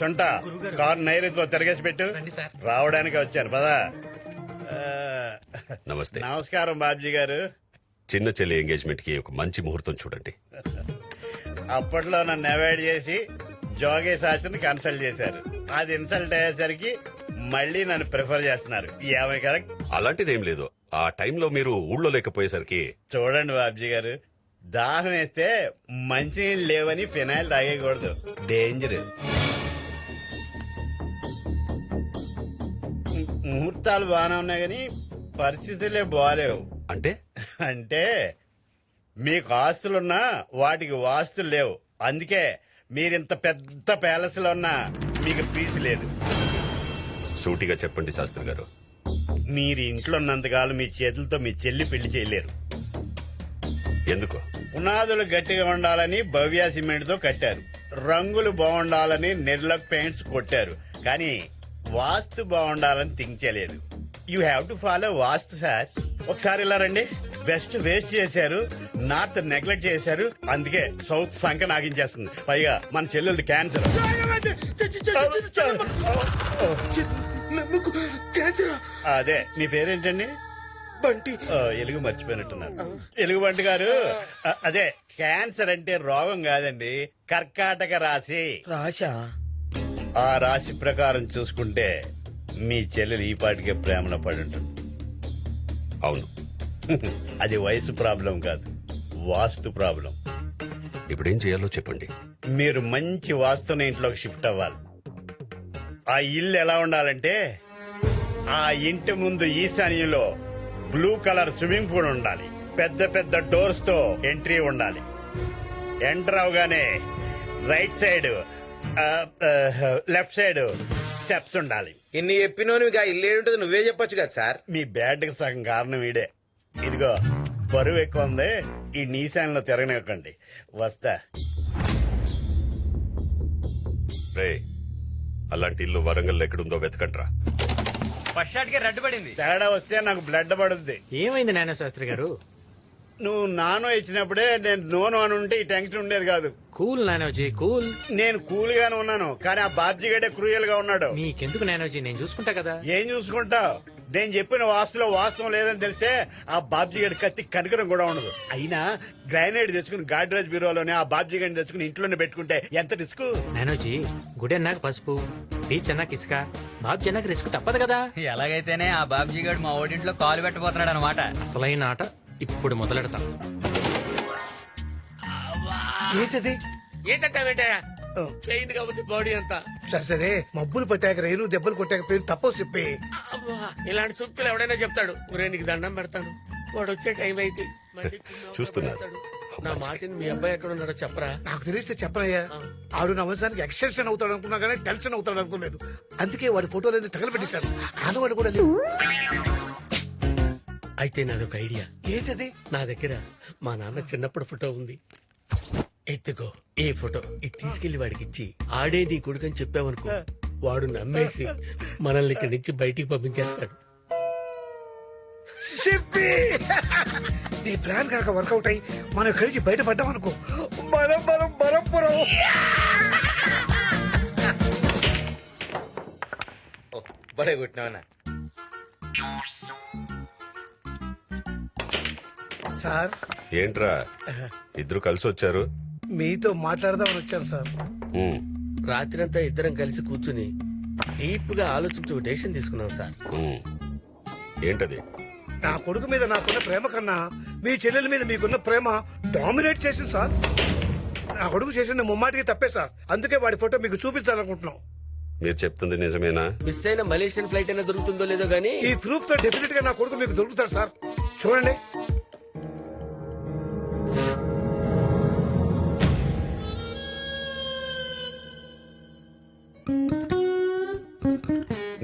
సొంట car నైరుతిలో తిరగేసి పెట్టు. రావడానికి వచ్చాను. పదా. నమస్తే. నమస్కారం బాబ్జీ గారు. చిన్న చెల్లి ఎంగేజ్మెంట్కి ఒక మంచి ముహూర్తం చూడండి. అప్పట్లో నన్ను అవాయిడ్ చేసి జోగే శాస్త్రిని కన్సల్ట్ చేశారు. అది ఇన్సల్ట్ అయ్యేసరికి మళ్ళీ నన్ను ప్రిఫర్ చేస్తున్నారు. ఏమై కరెక్ట్? అలాంటిదేం లేదు. ఆ టైంలో మీరు ఊళ్ళో లేకపోయేసరికి చూడండి బాబ్జీ గారు. దాహం వేస్తే మంచినీళ్ళు లేవని ఫినాయిల్ తాగేయకూడదు. డేంజర్. ముహూర్తాలు బాగానే ఉన్నాయి కానీ పరిస్థితులే బాగాలేవు అంటే? అంటే మీకు ఆస్తులున్నా వాటికి వాస్తులు లేవు. అందుకే మీరింత పెద్ద ప్యాలెస్లో ఉన్నా మీకు పీసు లేదు. సూటిగా చెప్పండి శాస్త్రి గారు. మీరు ఇంట్లో ఉన్నంతకాలం మీ చేతులతో మీ చెల్లి పెళ్ళి చేయలేరు. ఎందుకు? పునాదులు గట్టిగా ఉండాలని భవ్య సిమెంట్తో కట్టారు. రంగులు బాగుండాలని నిర్లక్ పెయింట్స్ కొట్టారు. కానీ వాస్తు బాగుండాలని థింక్ చేయలేదు. You have to follow vastu sir ఒకసారి ఇలా రండి. వెస్ట్ వేస్ట్ చేశారు నార్త్ నెగ్లెక్ట్ చేశారు అందుకే సౌత్ సంఖ నాగించేస్తుంది. పైగా మన చెల్లెలది క్యాన్సర్ అదే మీ పేరేంటండి? బంటి. ఎలుగు మర్చిపోయినట్టున్నారు. ఎలుగుబంటి గారు అ, అదే క్యాన్సర్ అంటే రోగం కాదండి కర్కాటక రాశి. రాశా? ఆ రాశి ప్రకారం చూసుకుంటే మీ చెల్లెలు ఈ పాటికే ప్రేమలో పడి ఉంటుంది. అవును. అది వయసు ప్రాబ్లం కాదు వాస్తు ప్రాబ్లం. ఇప్పుడేం చేయాలో చెప్పండి. మీరు మంచి వాస్తున్న ఇంట్లోకి షిఫ్ట్ అవ్వాలి. ఆ ఇల్లు ఎలా ఉండాలంటే ఆ ఇంటి ముందు ఈశాన్యంలో బ్లూ కలర్ స్విమ్మింగ్ పూల్ ఉండాలి. పెద్ద పెద్ద డోర్స్తో ఎంట్రీ ఉండాలి. ఎంటర్ అవగానే right side left side steps ఉండాలి. ఇన్ని చెప్పినోని ఇక ఇల్లు ఏంటది నువ్వే చెప్పొచ్చు కదా సార్? మీ బ్యాడ్కి సగం కారణం ఈడే. ఇదిగో బరువు ఎక్కువ ఉంది ఈ నీశాన్లో తిరగనివ్వకండి. వస్తా. రే అలాంటి ఇల్లు వరంగల్ ఎక్కడుందో వెతకండ్రా. ఫస్ట్ షాట్కి రెడ్ పడింది. తేడా వస్తే నాకు బ్లడ్ పడుద్ది. ఏమైంది నాన్న శాస్త్రి గారు? నువ్వు నానో ఇచ్చినప్పుడే నేను నోను అని ఉంటే ఈ టెన్షన్ ఉండేది కాదు. కూల్ నానోజీ కూల్. నేను కూల్ గానే ఉన్నాను కానీ ఆ బాబ్జీగడే క్రూయల్గా ఉన్నాడు. మీకెందుకు నానోజీ? నేను చూసుకుంటా కదా. ఏం చూసుకుంటావు నేను చెప్పిన వాస్తులో వాస్తవం లేదని తెలిస్తే ఆ బాబ్జీగడి కత్తి కనికరం కూడా ఉండదు. అయినా గ్రానైట్ తెచ్చుకుని గాడ్రేజ్ బ్యూరోలోనే ఆ బాబ్జీగడిని తెచ్చుకుని ఇంట్లోనే పెట్టుకుంటే ఎంత రిస్క్? నానోజీ గుడి అన్నాక పసుపు బీచ్ అన్నాక ఇసుక. బాబు అన్నాక రిస్క్ తప్పదు కదా. ఎలాగైతేనే ఆ బాబ్జీ గారు మా ఓడింట్లో కాలు పెట్టబోతున్నాడు అనమాట అసలైన ఆట. ఇప్పుడు మొదలెడతాం. ఏంటది? ఏంటంటావేంటయ్యా? పెయిన్ కాబట్టి బాడీ అంతా. సరే సరే మబ్బులు పట్టాక రేణు దెబ్బలు కొట్టాక పేరు తప్పవు చెప్పి. ఇలాంటి సూక్తులు ఎవడైనా చెప్తాడు. ఒరే నీకు దండం పెడతాను. వాడు వచ్చే టైం అయితే మళ్ళీ కుళ్ళో చూస్తున్నారు. పెడతాడు. నా మాటిని మీ అబ్బాయి ఎక్కడ ఉన్నాడో చెప్పరా? నాకు తెలిస్తే చెప్పనయ్యా. ఆడు నా వంశానికి ఎక్స్టెన్షన్ అవుతాడు అనుకున్నా కానీ టెన్షన్ అవుతాడు అనుకోలేదు. అందుకే వాడి ఫోటోలు తగలబెట్టేశాడు ఆనవాడు కూడా లేవు అయితే నాదొక ఐడియా. ఏంటది? నా దగ్గర మా నాన్న చిన్నప్పుడు ఫోటో ఉంది. ఎత్తుకో ఏ ఫోటో? ఇది తీసుకెళ్ళి వాడికి ఇచ్చి ఆడే నీ కొడుకని చెప్పావనుకో వాడు నమ్మేసి మనల్ని ఇక్కడి నుంచి బయటికి పంపించేస్తాడు. చెప్పి! నీ ప్లాన్ కనుక వర్కౌట్ అయ్యి మనం కలిసి బయటపడ్డాం అనుకో మనం మనం బలంపురం బడే కొట్టినావనా సార్. ఏంట్రా? ఇద్దరు కలిసి వచ్చారు. మీతో మాట్లాడదామని వచ్చాను సార్. ఉమ్, రాత్రంతా ఇద్దరం కలిసి కూర్చుని డీప్గా ఆలోచించి ఒక డెసిషన్ తీసుకున్నాం సార్. ఉమ్. ఏంటది? నా కొడుకు మీద నాకున్న ప్రేమ కన్నా మీ చెల్లెల మీద మీకున్న ప్రేమ డామినేట్ చేసింది సార్. నా కొడుకు చేసింది ముమ్మాటికి తప్పే సార్. అందుకే వాడి ఫోటో మీకు చూపించాలనుకుంటున్నాం. మీరు చెప్తుంది నిజమేనా? మిస్ అయిన మలేషియన్ ఫ్లైట్ అయినా దొరుకుతుందో లేదో గానీ ఈ ప్రూఫ్తో డెఫినెట్గా నా కొడుకు మీకు దొరుకుతాడు సార్. చూడండి.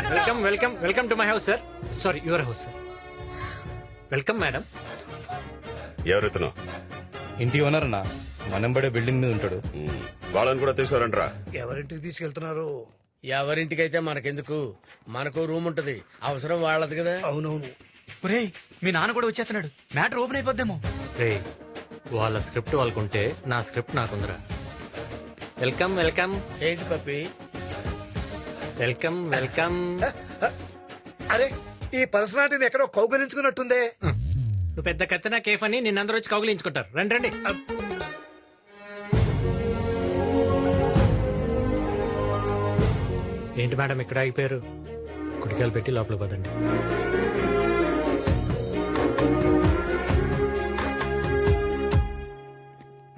Welcome welcome welcome to my house sir sorry your house sir welcome madam ఎవరెత్తునో ఇంటి ఓనర్ అన్న మనంబడే బిల్డింగ్ మీద ఉంటాడు. వాళ్ళని కూడా తీసుకురంట్రా ఎవరింటికి తీసుకెళ్తున్నారు? ఎవరింటికైతే మనకెందుకు? మనకు రూమ్ ఉంటది. అవసరం వాళ్ళది కదా. అవునవును. ఒరేయ్ మీ నాన్న కూడా వచ్చేస్తున్నాడు. Matter open అయిపోద్దేమో. రే వాళ్ళ స్క్రిప్ట్ వాళ్ళకుంటే నా స్క్రిప్ట్ నాకుందిరా. వెల్కమ్ వెల్కమ్ ఏంటి పప్పి? Welcome welcome. అరే ఈ పర్సనాలిటీని ఎక్కడో కౌగలించుకున్నట్టుందే. నువ్వు పెద్ద కత్తినా కేఫ్ అని నిన్నందరూ వచ్చి కౌగిలించుకుంటారు. రండి రండి. ఏంటి మేడం ఇక్కడ ఆగిపోయారు? కుటికాలు పెట్టి లోపల పదండి.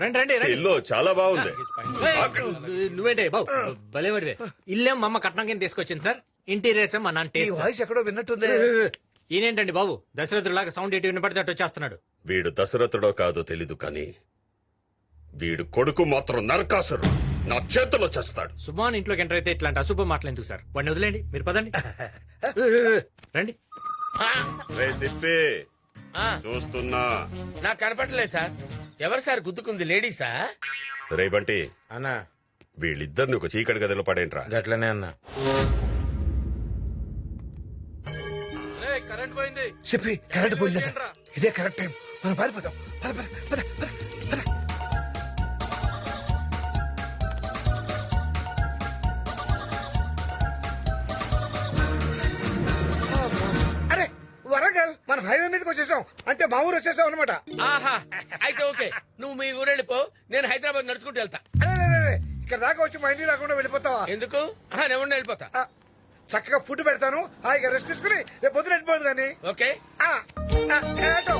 రండి రండి రండి. ఇల్లు చాలా బాగుంది. నువ్వేంటే? బాబు భలేవాడివే ఇల్లేం మా అమ్మ కట్నం కింద తీసుకొచ్చింది సార్. ఇంటీరియర్స్ మా నాన్న ఈ టేస్ట్. వాయిస్ ఎక్కడో విన్నట్టుందే. ఈయనేంటండి బాబు దశరథులాగా సౌండ్ ఎటు వినపడితే అటు వచ్చేస్తున్నాడు. వీడు దశరథుడో కాదో తెలీదు కానీ వీడు కొడుకు మాత్రం నరకాసురు నా చేతిలో చేస్తాడు. సుమాన్ ఇంట్లోకి ఎంటర్ అయితే ఇట్లాంటి అశుభ మాటలు ఎందుకు సార్? వాడిని వదిలేండి మీరు పదండి. రండి. రే సిప్పి. చూస్తున్నా. నాకు కనపడలేదు సార్. ఎవరు సార్ గుద్దుకుంది? లేడీసా? రే బంటి. అన్నా. వీళ్ళిద్దరిని ఒక చీకటి గదిలో పడేంట్రా గట్లనే అన్నా. కరెంట్ పోయింది. చెప్పి కరెంట్ పోయిందట. ఇదే కరెక్ట్ టైం. మనం పారిపోతాం. పద, పద, పద, పద, హైవే మీదకి వచ్చేసాం. అంటే మా ఊరు వచ్చేసాం అనమాట ఆహా అయితే ఓకే. నువ్వు మీ ఊరు వెళ్ళిపో నేను హైదరాబాద్ నడుచుకుంటూ వెళ్తా. ఇక్కడ దాకా వచ్చి మా ఇంటికి రాకుండా వెళ్ళిపోతావా? ఎందుకు? ఆహా, నేను ఉండి వెళ్ళిపోతా. ఆ, చక్కగా ఫుడ్ పెడతాను. హాయిగా రెస్ట్ తీసుకుని రేపు పొద్దున వెళ్ళిపోదు కానీ ఓకే. ఆ, ఆ, ఏటో.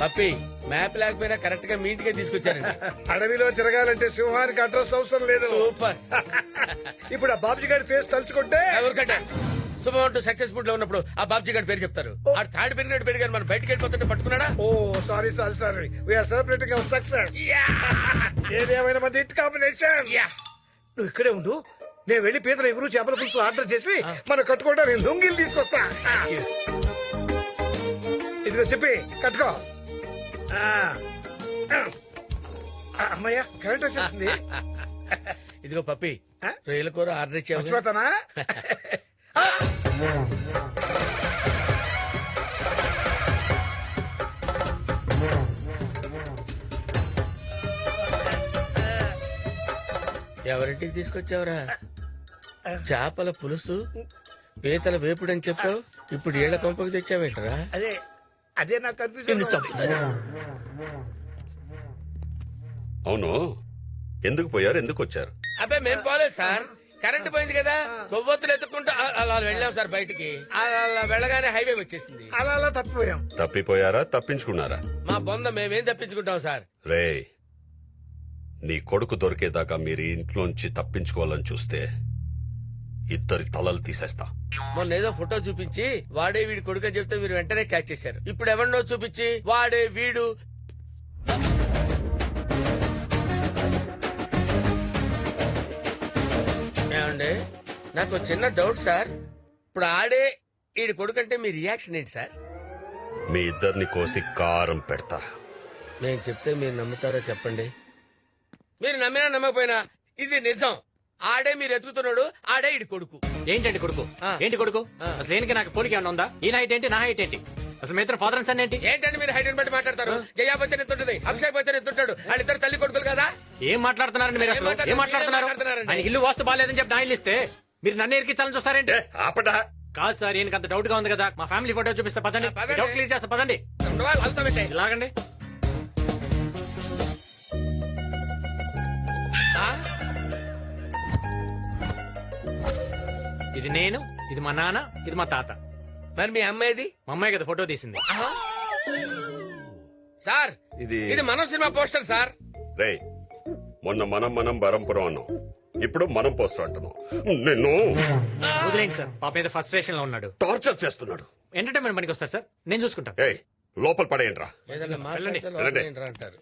పప్పి మ్యాప్ లేకపోయినా కరెక్ట్గా మీ ఇంటికే తీసుకొచ్చారండి అడవిలో తిరగాలంటే సింహానికి అడ్రస్ అవసరం లేదు. సూపర్. ఇప్పుడు ఆ బాబుజీ గారి ఫేస్ తలుచుకుంటే ఎవరికంటే? శుభమంటూ సక్సెస్ఫుల్లో ఉన్నప్పుడు ఆ బాబ్జీ గారి పేరు చెప్తారు. ఆ తాడు పెరిగినట్టు పెరిగారు మనం బయటికి వెళ్ళిపోతుంటే పట్టుకున్నాడా? ఓ sorry sorry sorry we are celebrating our success ఏదేమైనా మంది హిట్ కాంబినేషన్. నువ్వు ఇక్కడే ఉండు. నేను వెళ్ళి పీతల ఎగురు చేపల పులుసు ఆర్డర్ చేసి మనం కట్టుకోవడానికి లుంగిలు తీసుకొస్తా. ఇదిగో చెప్పి కట్టుకో. అమ్మయ్య కరెంట్ వచ్చేసింది. ఇదిగో పప్పి? రొయ్యల కూర ఆర్డర్ ఇచ్చావు. మర్చిపోతానా. ఎవరింటికి తీసుకొచ్చావురా? చేపల పులుసు పీతల వేపుడు అని చెప్పావు. ఇప్పుడు ఏళ్ళ కొంపకి తెచ్చావేంటరా? అదే అదే నాకు. అవును. ఎందుకు పోయారు? ఎందుకు వచ్చారు? అబ్బాయి మేము పోలేదు సార్. కరెంట్ పోయింది కదా కొవ్వొత్తులు ఎత్తుకుంటూ అ- అలా వెళ్ళాం సార్ బయటికి. అలా అలా వెళ్ళగానే హైవే వచ్చేసింది. అలా అలా తప్పిపోయాం. తప్పిపోయారా తప్పించుకున్నారా? మా బొంద మేమేం తప్పించుకుంటాం సార్? రే నీ కొడుకు దొరికేదాకా మీరు ఈ ఇంట్లోంచి తప్పించుకోవాలని చూస్తే ఇద్దరి తలలు తీసేస్తా. మొన్న ఏదో ఫోటో చూపించి వాడే వీడి కొడుకు అని చెప్తే మీరు వెంటనే క్యాచ్ చేశారు. ఇప్పుడు ఎవరినో చూపించి వాడే వీడు ఏమండి నాకు ఒక చిన్న డౌట్ సార్ ఇప్పుడు ఆడే వీడి కొడుకు అంటే మీ రియాక్షన్ ఏంటి సార్ మీ ఇద్దరిని కోసి కారం పెడతా. నేను చెప్తే మీరు నమ్ముతారో చెప్పండి. మీరు నమ్మినా నమ్మకపోయినా ఇది నిజం. ఆడే మీరు ఎతుకుతున్నాడు ఆడే ఇడి కొడుకు. ఏంటండి కొడుకు? ఆ. ఏంటి కొడుకు? ఆ. అసలు ఏంటి నాకు పోలిక ఏమన్నా ఉందా? ఈ హైట్ ఏంటి నా హైట్ ఏంటి? అసలు మీ ఇద్దరు ఫాదర్ సన్ ఏంటి? ఏంటంటే మీరు హైట్ బట్టి మాట్లాడతారు? జయా బచ్చన్ ఎంత ఉంటుంది అభిషేక్ బచ్చన్ ఎంత ఉంటాడు. వాళ్ళిద్దరు తల్లి కొడుకులు కదా? ఏం మాట్లాడుతున్నారండి మీరు అసలు? ఏం మాట్లాడుతున్నారు? ఆయన ఇల్లు వాస్తు బాగాలేదని చెప్పి నా ఇల్లు ఇస్తే మీరు నన్ను ఎరికించాలని చూస్తారేంటి? ఆపడా కాదు సార్ ఈయనకి అంత డౌట్గా ఉంది కదా. మా ఫ్యామిలీ ఫోటో చూపిస్తే పదండి. డౌట్ క్లియర్ చేస్తా పదండి. ఇలాగండి. ఇది నేను ఇది మా నాన్న ఇది మా తాత. మరి మీ అమ్మాయిది మా అమ్మాయి కదా ఫోటో తీసింది. సార్ ఇది ఇది మనం సినిమా పోస్టర్ సార్. రే మొన్న మనం మనం బరంపురం అన్నాం. ఇప్పుడు మనం పోస్టర్ అంటున్నాం. నిన్ను వదిలేండి సార్ పాప మీద ఫస్ట్ స్టేషన్లో ఉన్నాడు. టార్చర్ చేస్తున్నాడు. ఎంటర్టైన్మెంట్ పనికి వస్తారు సార్ నేను చూసుకుంటాను ఏయ్ లోపల పడేయండి రా ఏదైనా మాట్లాడితే వెళ్ళండి. లోపల ఏంట్రా అంటారు.